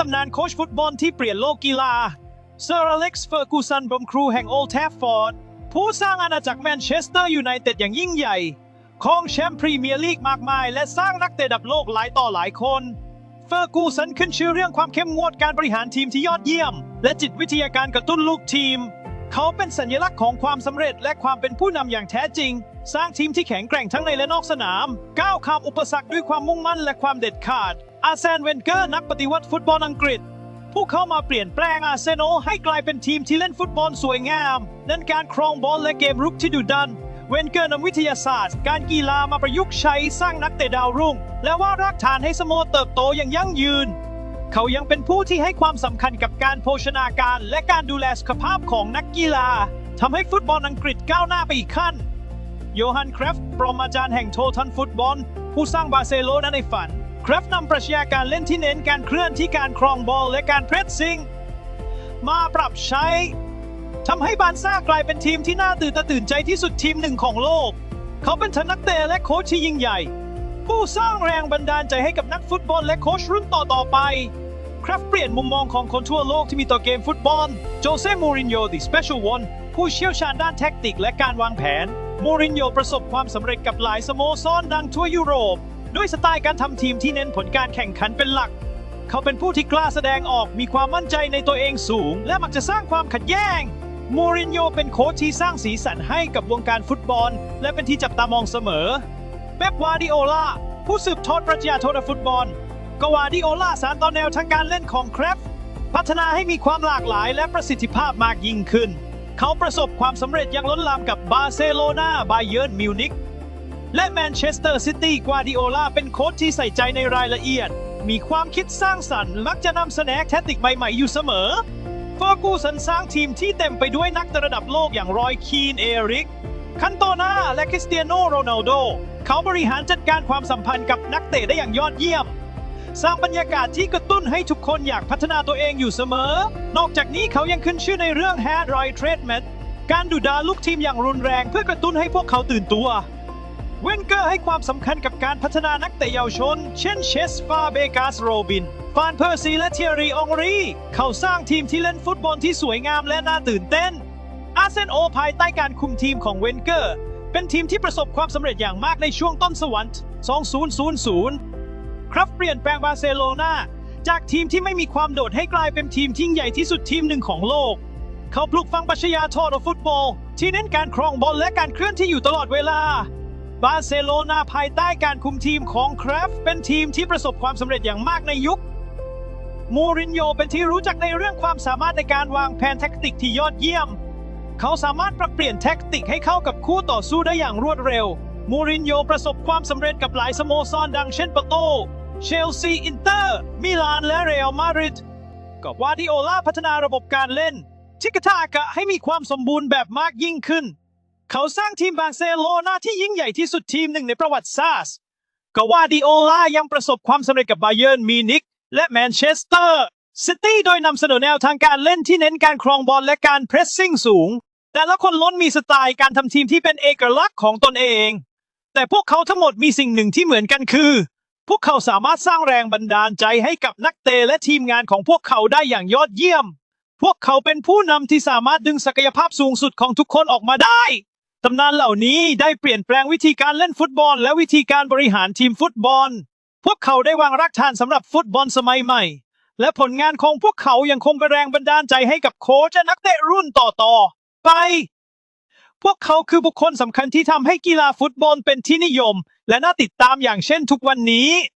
ตำนานโค้ชฟุตบอลที่เปลี่ยนโลกกีฬาเซอร์อเล็กซ์เฟอร์กูสันบรมครูแห่งโอลด์แทฟฟอร์ดผู้สร้างอาณาจักรแมนเชสเตอร์ยูไนเต็ดอย่างยิ่งใหญ่ครองแชมป์พรีเมียร์ลีกมากมาย และสร้างนักเตะระดับโลกหลายต่อหลายคนเฟอร์กูสันขึ้นชื่อเรื่องความเข้มงวดการบริหารทีมที่ยอดเยี่ยม และจิตวิทยาการกระตุ้นลูกทีม เขาเป็นสัญลักษณ์ของความสำเร็จและความเป็นผู้นำอย่างแท้จริง สร้างทีมที่แข็งแกร่งทั้งในและนอกสนาม ก้าวข้ามอุปสรรคด้วยความมุ่งมั่นและความเด็ดขาด อาร์เซนเวนเกอร์นักปฏิวัติฟุตบอลอังกฤษ ผู้เข้ามาเปลี่ยนแปลงอาร์เซนอลให้กลายเป็นทีมที่เล่นฟุตบอลสวยงามนั่นการครองบอลและเกมรุกที่ดุดัน เวนเกอร์นำวิทยาศาสตร์ การกีฬามาประยุกต์ใช้สร้างนักเตะดาวรุ่ง และว่ารากฐานให้สโมเติบโตอย่างยั่งยืน เขายังเป็นผู้ที่ให้ความสำคัญกับการโภชนาการ และการดูแลสุขภาพของนักกีฬาทำให้ฟุตบอลอังกฤษก้าวหน้าไปอีกขั้นโยฮันครฟปรมาจารย์แห่งโททันฟุตบอล ผู้สร้างบาร์เซโลนาในฝัน ครฟนำปรัชญาการเล่นที่เน้นการเคลื่อนที่การครองบอลและการเพรสซิ่ง มาปรับใช้ทำให้บาร์ซ่ากลายเป็นทีมที่น่าตื่นตาตื่นใจที่สุดทีมหนึ่งของโลก เขาเป็นทั้งนักเตะและโค้ชที่ยิ่งใหญ่ ผู้สร้างแรงบันดาลใจให้กับนักฟุตบอลและโค้ชรุ่นต่อๆไป ครับเปลี่ยนมุมมองของคนทั่วโลกที่มีต่อเกมฟุตบอล โจเซ่ มูรินโญ่ The Special One ผู้เชี่ยวชาญด้านแท็กติกและการวางแผน มูรินโญ่ประสบความสำเร็จกับหลายสโมสรดังทั่วยุโรป ด้วยสไตล์การทำทีมที่เน้นผลการแข่งขันเป็นหลัก เขาเป็นผู้ที่กล้าแสดงออกมีความมั่นใจในตัวเองสูง และมักจะสร้างความขัดแย้งมูรินโญ่เป็นโค้ชที่สร้างสีสันให้กับวงการฟุตบอล และเป็นที่จับตามองเสมอเป๊ปวาร์ดิโอลาผู้สืบทอดปรัชญาโทษฟุตบอลกวาดิโอลาสารต่อแนวทางการเล่นของแครฟพัฒนาให้มีความหลากหลายและประสิทธิภาพมากยิ่งขึ้น เขาประสบความสำเร็จอย่างล้นหลามกับบาร์เซโลนาบาเยิร์นมิวนิก และแมนเชสเตอร์ซิตี้กวาดิโอลาเป็นโค้ชที่ใส่ใจในรายละเอียด มีความคิดสร้างสรรค์มักจะนำเสนอแทคติกใหม่ๆอยู่เสมอเฟอร์กูสันสร้างทีมที่เต็มไปด้วยนักระดับโลกอย่างรอยคีนเอริกคันโตนาและคริสเตียโนโรนัลโดเขาบริหารจัดการความสัมพันธ์กับนักเตะได้อย่างยอดเยี่ยม สร้างบรรยากาศที่กระตุ้นให้ทุกคนอยากพัฒนาตัวเองอยู่เสมอ นอกจากนี้เขายังขึ้นชื่อในเรื่อง Hand Right Treatment การดุดาลูกทีมอย่างรุนแรงเพื่อกระตุ้นให้พวกเขาตื่นตัว เวนเกอร์ให้ความสำคัญกับการพัฒนานักเตะเยาวชน เช่นเชสฟาเบกาสโรบิน ฟานเพอร์ซีและเทียรีองรี เขาสร้างทีมที่เล่นฟุตบอลที่สวยงามและน่าตื่นเต้น อาร์เซนอลภายใต้การคุมทีมของเวนเกอร์ เป็นทีมที่ประสบความสำเร็จอย่างมากในช่วงต้นสวรรค์2000 ครับเปลี่ยนแปลงบาร์เซโลนาจากทีมที่ไม่มีความโดดให้กลายเป็นทีมที่ใหญ่ที่สุดทีมหนึ่งของโลก เขาปลุกฝังปัชญาโทษฟุตบอล ที่เน้นการครองบอลและการเคลื่อนที่อยู่ตลอดเวลา บาร์เซโลนาภายใต้การคุมทีมของคราฟเป็นทีมที่ประสบความสำเร็จอย่างมากในยุค มูรินโญ่เป็นที่รู้จักในเรื่องความสามารถในการวางแผนแทคติกที่ยอดเยี่ยม เขาสามารถปรับเปลี่ยนแทคติกให้เข้ากับคู่ต่อสู้ได้อย่างรวดเร็ว มูรินโญ่ประสบความสำเร็จกับหลายสโมสรดังเช่นปโต เชลซี อินเตอร์ มิลาน และเรอัลมาดริดกับวาดิโอลาพัฒนาระบบการเล่น ทิกทากะให้มีความสมบูรณ์แบบมากยิ่งขึ้น เขาสร้างทีมบาร์เซโลนาที่ยิ่งใหญ่ที่สุดทีมหนึ่งในประวัติศาสตร์กวาดิโอลายังประสบความสำเร็จกับบาเยิร์นมิวนิกและแมนเชสเตอร์ซิตี้โดยนำเสนอแนวทางการเล่นที่เน้นการครองบอลและการเพรสซิ่งสูง แต่ละคนล้นมีสไตล์การทำทีมที่เป็นเอกลักษณ์ของตนเอง แต่พวกเขาทั้งหมดมีสิ่งหนึ่งที่เหมือนกันคือ พวกเขาสามารถสร้างแรงบันดาลใจให้กับนักเตะและทีมงานของพวกเขาได้อย่างยอดเยี่ยม พวกเขาเป็นผู้นำที่สามารถดึงศักยภาพสูงสุดของทุกคนออกมาได้ ตำนานเหล่านี้ได้เปลี่ยนแปลงวิธีการเล่นฟุตบอล และวิธีการบริหารทีมฟุตบอล พวกเขาได้วางรากฐานสำหรับฟุตบอลสมัยใหม่ และผลงานของพวกเขายังคงเป็นแรงบันดาลใจให้กับโค้ชและนักเตะรุ่นต่อๆไป พวกเขาคือบุคคลสำคัญที่ทำให้กีฬาฟุตบอลเป็นที่นิยม และน่าติดตามอย่างเช่นทุกวันนี้